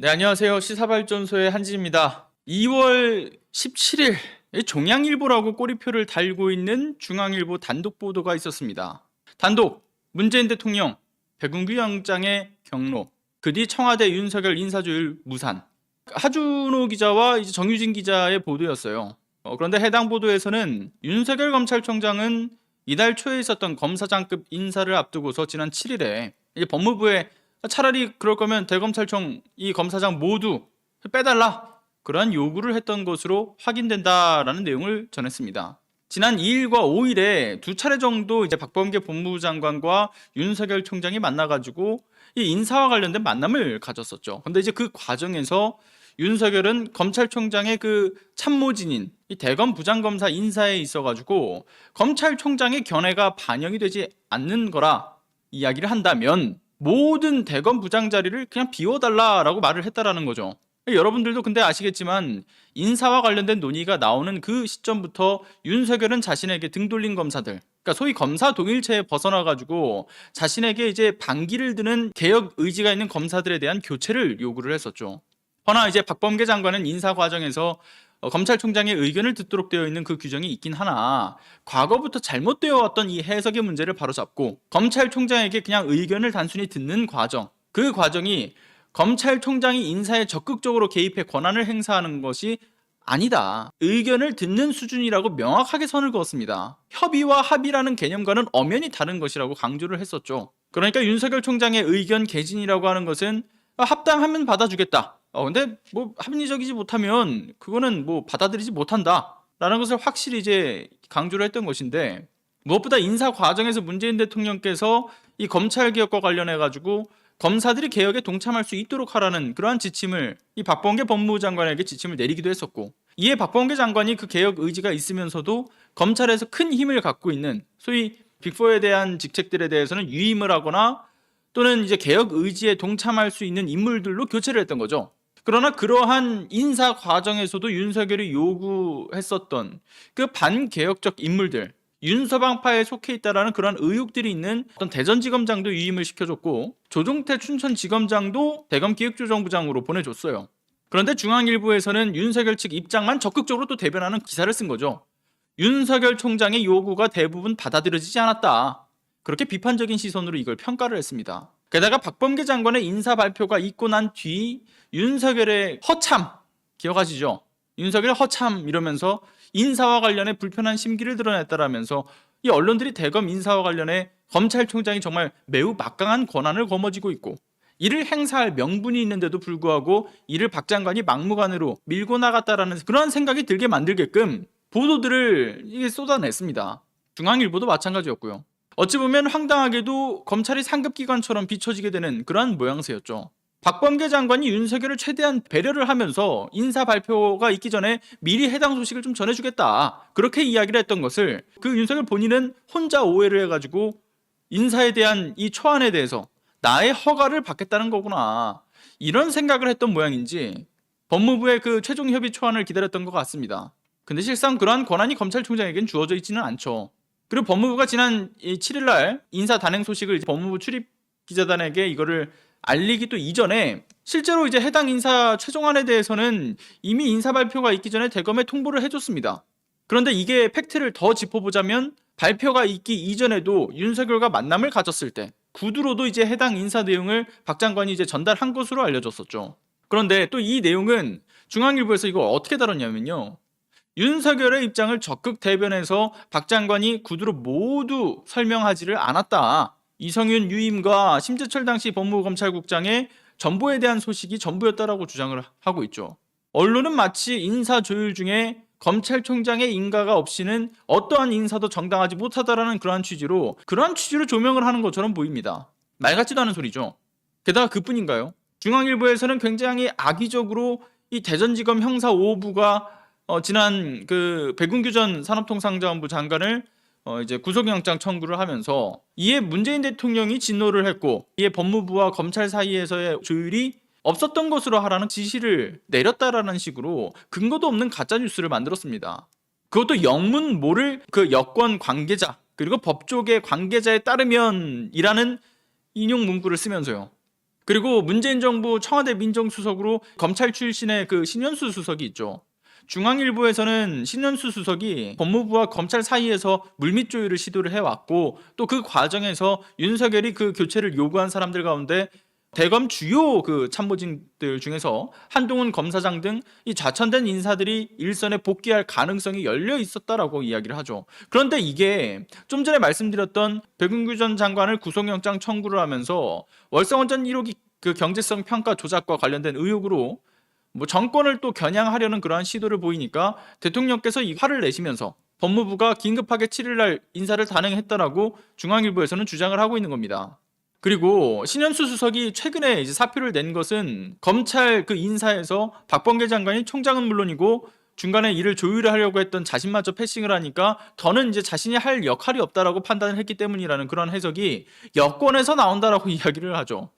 네, 안녕하세요. 시사발전소의 한지입니다. 2월 17일 종양일보라고 꼬리표를 달고 있는 중앙일보 단독 보도가 있었습니다. 단독 문재인 대통령 백운규 영장의 경로 그 뒤 청와대 윤석열 인사조율 무산 하준호 기자와 이제 정유진 기자의 보도였어요. 어, 그런데 해당 보도에서는 윤석열 검찰총장은 이달 초에 있었던 검사장급 인사를 앞두고서 지난 7일에 이제 법무부에 차라리 그럴 거면 대검찰청 이 검사장 모두 빼달라 그러한 요구를 했던 것으로 확인된다라는 내용을 전했습니다. 지난 2일과 5일에 두 차례 정도 이제 박범계 법무부 장관과 윤석열 총장이 만나가지고 이 인사와 관련된 만남을 가졌었죠. 근데 이제 그 과정에서 윤석열은 검찰총장의 그 참모진인 이 대검 부장검사 인사에 있어가지고 검찰총장의 견해가 반영이 되지 않는 거라 이야기를 한다면 모든 대검 부장 자리를 그냥 비워달라라고 말을 했다라는 거죠. 여러분들도 근데 아시겠지만 인사와 관련된 논의가 나오는 그 시점부터 윤석열은 자신에게 등 돌린 검사들, 그러니까 소위 검사 동일체에 벗어나 가지고 자신에게 이제 반기를 드는 개혁 의지가 있는 검사들에 대한 교체를 요구를 했었죠. 허나 이제 박범계 장관은 인사 과정에서 어, 검찰총장의 의견을 듣도록 되어 있는 그 규정이 있긴 하나 과거부터 잘못되어 왔던 이 해석의 문제를 바로잡고 검찰총장에게 그냥 의견을 단순히 듣는 과정 그 과정이 검찰총장이 인사에 적극적으로 개입해 권한을 행사하는 것이 아니다. 의견을 듣는 수준이라고 명확하게 선을 그었습니다. 협의와 합의라는 개념과는 엄연히 다른 것이라고 강조를 했었죠. 그러니까 윤석열 총장의 의견 개진이라고 하는 것은 합당하면 받아주겠다. 어, 근데 뭐 합리적이지 못하면 그거는 뭐 받아들이지 못한다. 라는 것을 확실히 이제 강조를 했던 것인데 무엇보다 인사 과정에서 문재인 대통령께서 이 검찰 개혁과 관련해 가지고 검사들이 개혁에 동참할 수 있도록 하라는 그러한 지침을 이 박범계 법무부 장관에게 지침을 내리기도 했었고 이에 박범계 장관이 그 개혁 의지가 있으면서도 검찰에서 큰 힘을 갖고 있는 소위 빅4에 대한 직책들에 대해서는 유임을 하거나 또는 이제 개혁 의지에 동참할 수 있는 인물들로 교체를 했던 거죠. 그러나 그러한 인사 과정에서도 윤석열이 요구했었던 그 반개혁적 인물들 윤서방파에 속해 있다라는 그런 의혹들이 있는 어떤 대전지검장도 유임을 시켜줬고 조종태 춘천지검장도 대검 기획조정부장으로 보내줬어요. 그런데 중앙일보에서는 윤석열 측 입장만 적극적으로 또 대변하는 기사를 쓴 거죠. 윤석열 총장의 요구가 대부분 받아들여지지 않았다. 그렇게 비판적인 시선으로 이걸 평가를 했습니다. 게다가 박범계 장관의 인사 발표가 있고 난 뒤 윤석열의 허참 기억하시죠? 윤석열의 허참 이러면서 인사와 관련해 불편한 심기를 드러냈다라면서 이 언론들이 대검 인사와 관련해 검찰총장이 정말 매우 막강한 권한을 거머쥐고 있고 이를 행사할 명분이 있는데도 불구하고 이를 박 장관이 막무가내로 밀고 나갔다라는 그런 생각이 들게 만들게끔 보도들을 쏟아냈습니다. 중앙일보도 마찬가지였고요. 어찌 보면 황당하게도 검찰이 상급기관처럼 비춰지게 되는 그러한 모양새였죠. 박범계 장관이 윤석열을 최대한 배려를 하면서 인사 발표가 있기 전에 미리 해당 소식을 좀 전해주겠다. 그렇게 이야기를 했던 것을 그 윤석열 본인은 혼자 오해를 해가지고 인사에 대한 이 초안에 대해서 나의 허가를 받겠다는 거구나. 이런 생각을 했던 모양인지 법무부의 그 최종 협의 초안을 기다렸던 것 같습니다. 근데 실상 그러한 권한이 검찰총장에겐 주어져 있지는 않죠. 그리고 법무부가 지난 7일 날 인사 단행 소식을 법무부 출입 기자단에게 이거를 알리기도 이전에 실제로 이제 해당 인사 최종안에 대해서는 이미 인사 발표가 있기 전에 대검에 통보를 해줬습니다. 그런데 이게 팩트를 더 짚어보자면 발표가 있기 이전에도 윤석열과 만남을 가졌을 때 구두로도 이제 해당 인사 내용을 박 장관이 이제 전달한 것으로 알려졌었죠. 그런데 또 이 내용은 중앙일보에서 이거 어떻게 다뤘냐면요. 윤석열의 입장을 적극 대변해서 박 장관이 구두로 모두 설명하지를 않았다. 이성윤 유임과 심재철 당시 법무검찰국장의 전보에 대한 소식이 전부였다라고 주장을 하고 있죠. 언론은 마치 인사 조율 중에 검찰총장의 인가가 없이는 어떠한 인사도 정당하지 못하다라는 그러한 취지로 그러한 취지로 조명을 하는 것처럼 보입니다. 말 같지도 않은 소리죠. 게다가 그뿐인가요? 중앙일보에서는 굉장히 악의적으로 이 대전지검 형사 5부가 어, 지난 그 백운규 전 산업통상자원부 장관을 어, 이제 구속영장 청구를 하면서 이에 문재인 대통령이 진노를 했고 이에 법무부와 검찰 사이에서의 조율이 없었던 것으로 하라는 지시를 내렸다라는 식으로 근거도 없는 가짜 뉴스를 만들었습니다. 그것도 영문 모를 그 여권 관계자 그리고 법조계 관계자에 따르면이라는 인용 문구를 쓰면서요. 그리고 문재인 정부 청와대 민정수석으로 검찰 출신의 그 신현수 수석이 있죠. 중앙일보에서는 신현수 수석이 법무부와 검찰 사이에서 물밑 조율을 시도를 해왔고 또 그 과정에서 윤석열이 그 교체를 요구한 사람들 가운데 대검 주요 그 참모진들 중에서 한동훈 검사장 등 이 좌천된 인사들이 일선에 복귀할 가능성이 열려 있었다라고 이야기를 하죠. 그런데 이게 좀 전에 말씀드렸던 백운규 전 장관을 구속영장 청구를 하면서 월성원전 1호기 그 경제성 평가 조작과 관련된 의혹으로 뭐 정권을 또 겨냥하려는 그러한 시도를 보이니까 대통령께서 이 화를 내시면서 법무부가 긴급하게 7일날 인사를 단행했다라고 중앙일보에서는 주장을 하고 있는 겁니다. 그리고 신현수 수석이 최근에 이제 사표를 낸 것은 검찰 그 인사에서 박범계 장관이 총장은 물론이고 중간에 이를 조율하려고 했던 자신마저 패싱을 하니까 더는 이제 자신이 할 역할이 없다라고 판단을 했기 때문이라는 그런 해석이 여권에서 나온다라고 이야기를 하죠.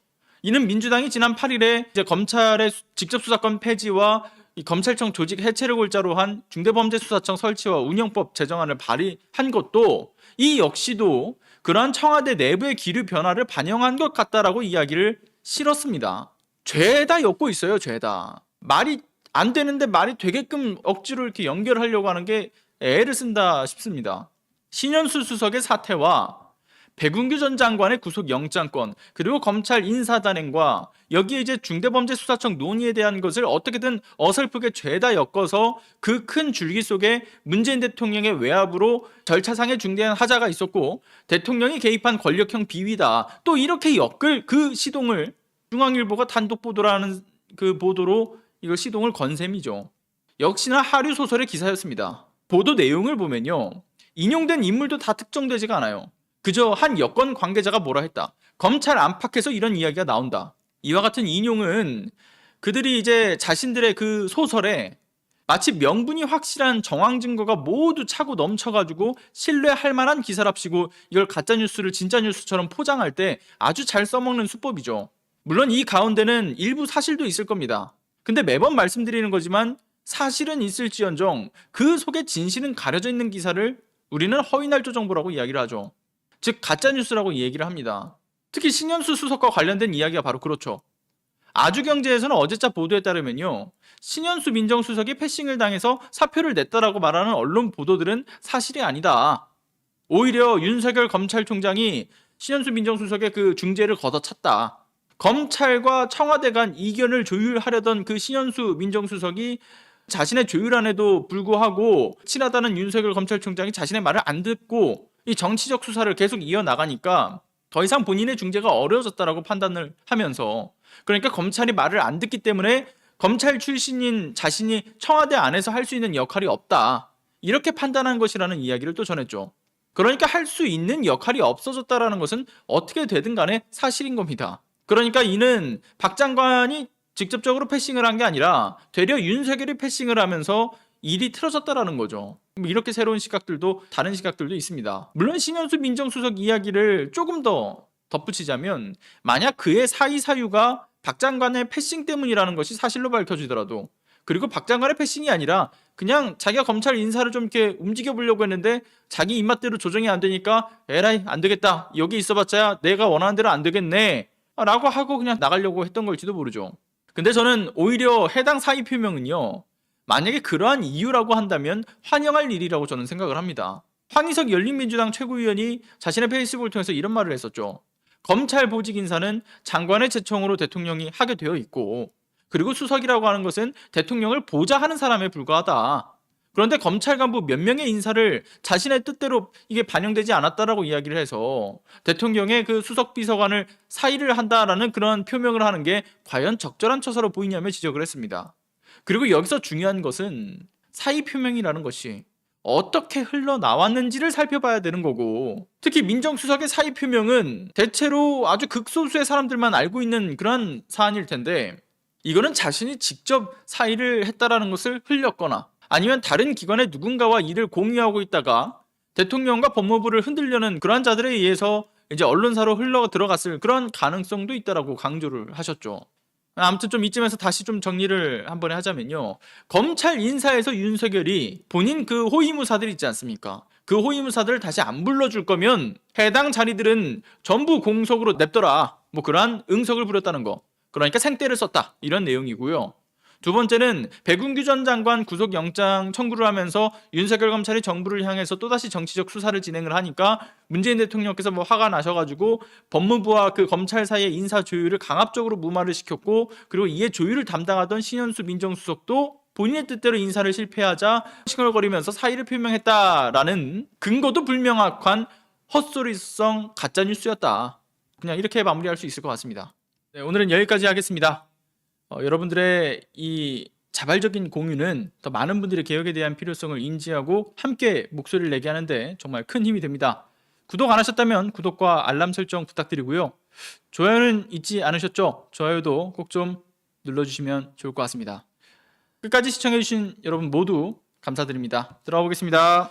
이는 민주당이 지난 8일에 이제 검찰의 수- 직접 수사권 폐지와 이 검찰청 조직 해체를 골자로 한 중대범죄수사청 설치와 운영법 제정안을 발의한 것도 이 역시도 그러한 청와대 내부의 기류 변화를 반영한 것 같다라고 이야기를 실었습니다. 죄다 엮고 있어요, 죄다. 말이 안 되는데 말이 되게끔 억지로 이렇게 연결하려고 하는 게 애를 쓴다 싶습니다. 신현수 수석의 사태와 백운규 전 장관의 구속 영장권 그리고 검찰 인사단행과 여기에 이제 중대범죄수사청 논의에 대한 것을 어떻게든 어설프게 죄다 엮어서 그 큰 줄기 속에 문재인 대통령의 외압으로 절차상의 중대한 하자가 있었고 대통령이 개입한 권력형 비위다 또 이렇게 엮을 그 시동을 중앙일보가 단독 보도라는 그 보도로 이걸 시동을 건 셈이죠. 역시나 하류 소설의 기사였습니다. 보도 내용을 보면요. 인용된 인물도 다 특정되지가 않아요. 그저 한 여권 관계자가 뭐라 했다. 검찰 안팎에서 이런 이야기가 나온다. 이와 같은 인용은 그들이 이제 자신들의 그 소설에 마치 명분이 확실한 정황 증거가 모두 차고 넘쳐가지고 신뢰할 만한 기사랍시고 이걸 가짜 뉴스를 진짜 뉴스처럼 포장할 때 아주 잘 써먹는 수법이죠. 물론 이 가운데는 일부 사실도 있을 겁니다. 근데 매번 말씀드리는 거지만 사실은 있을지언정 그 속에 진실은 가려져 있는 기사를 우리는 허위날조 정보라고 이야기를 하죠. 즉 가짜 뉴스라고 얘기를 합니다. 특히 신현수 수석과 관련된 이야기가 바로 그렇죠. 아주경제에서는 어제자 보도에 따르면요. 신현수 민정수석이 패싱을 당해서 사표를 냈다라고 말하는 언론 보도들은 사실이 아니다. 오히려 윤석열 검찰총장이 신현수 민정수석의 그 중재를 걷어찼다. 검찰과 청와대 간 이견을 조율하려던 그 신현수 민정수석이 자신의 조율안에도 불구하고 친하다는 윤석열 검찰총장이 자신의 말을 안 듣고 이 정치적 수사를 계속 이어나가니까 더 이상 본인의 중재가 어려워졌다라고 판단을 하면서 그러니까 검찰이 말을 안 듣기 때문에 검찰 출신인 자신이 청와대 안에서 할 수 있는 역할이 없다. 이렇게 판단한 것이라는 이야기를 또 전했죠. 그러니까 할 수 있는 역할이 없어졌다라는 것은 어떻게 되든 간에 사실인 겁니다. 그러니까 이는 박 장관이 직접적으로 패싱을 한 게 아니라 되려 윤석열이 패싱을 하면서 일이 틀어졌다라는 거죠. 뭐 이렇게 새로운 시각들도 다른 시각들도 있습니다. 물론 신현수 민정수석 이야기를 조금 더 덧붙이자면 만약 그의 사이 사유가 박 장관의 패싱 때문이라는 것이 사실로 밝혀지더라도 그리고 박 장관의 패싱이 아니라 그냥 자기가 검찰 인사를 좀 이렇게 움직여 보려고 했는데 자기 입맛대로 조정이 안 되니까 에라이 안 되겠다 여기 있어봤자 내가 원하는 대로 안 되겠네 라고 하고 그냥 나가려고 했던 걸지도 모르죠. 근데 저는 오히려 해당 사의 표명은요 만약에 그러한 이유라고 한다면 환영할 일이라고 저는 생각을 합니다. 황희석 열린민주당 최고위원이 자신의 페이스북을 통해서 이런 말을 했었죠. 검찰 보직 인사는 장관의 제청으로 대통령이 하게 되어 있고 그리고 수석이라고 하는 것은 대통령을 보좌하는 사람에 불과하다. 그런데 검찰 간부 몇 명의 인사를 자신의 뜻대로 이게 반영되지 않았다라고 이야기를 해서 대통령의 그 수석 비서관을 사의를 한다라는 그런 표명을 하는 게 과연 적절한 처사로 보이냐며 지적을 했습니다. 그리고 여기서 중요한 것은 사의 표명이라는 것이 어떻게 흘러나왔는지를 살펴봐야 되는 거고 특히 민정수석의 사의 표명은 대체로 아주 극소수의 사람들만 알고 있는 그런 사안일 텐데 이거는 자신이 직접 사의를 했다라는 것을 흘렸거나 아니면 다른 기관의 누군가와 일을 공유하고 있다가 대통령과 법무부를 흔들려는 그러한 자들에 의해서 이제 언론사로 흘러 들어갔을 그런 가능성도 있다라고 강조를 하셨죠. 아무튼 좀 이쯤에서 다시 좀 정리를 한번 하자면요. 검찰 인사에서 윤석열이 본인 그 호위무사들 있지 않습니까? 그 호위무사들을 다시 안 불러줄 거면 해당 자리들은 전부 공석으로 냅둬라. 뭐 그러한 응석을 부렸다는 거. 그러니까 생떼를 썼다. 이런 내용이고요. 두 번째는 백운규 전 장관 구속영장 청구를 하면서 윤석열 검찰이 정부를 향해서 또다시 정치적 수사를 진행을 하니까 문재인 대통령께서 뭐 화가 나셔가지고 법무부와 그 검찰 사이의 인사 조율을 강압적으로 무마를 시켰고 그리고 이에 조율을 담당하던 신현수 민정수석도 본인의 뜻대로 인사를 실패하자 싱얼거리면서 사의를 표명했다라는 근거도 불명확한 헛소리성 가짜 뉴스였다. 그냥 이렇게 마무리할 수 있을 것 같습니다. 네, 오늘은 여기까지 하겠습니다. 어, 여러분들의 이 자발적인 공유는 더 많은 분들이 개혁에 대한 필요성을 인지하고 함께 목소리를 내게 하는데 정말 큰 힘이 됩니다. 구독 안 하셨다면 구독과 알람 설정 부탁드리고요. 좋아요는 잊지 않으셨죠? 좋아요도 꼭 좀 눌러주시면 좋을 것 같습니다. 끝까지 시청해주신 여러분 모두 감사드립니다. 들어가 보겠습니다.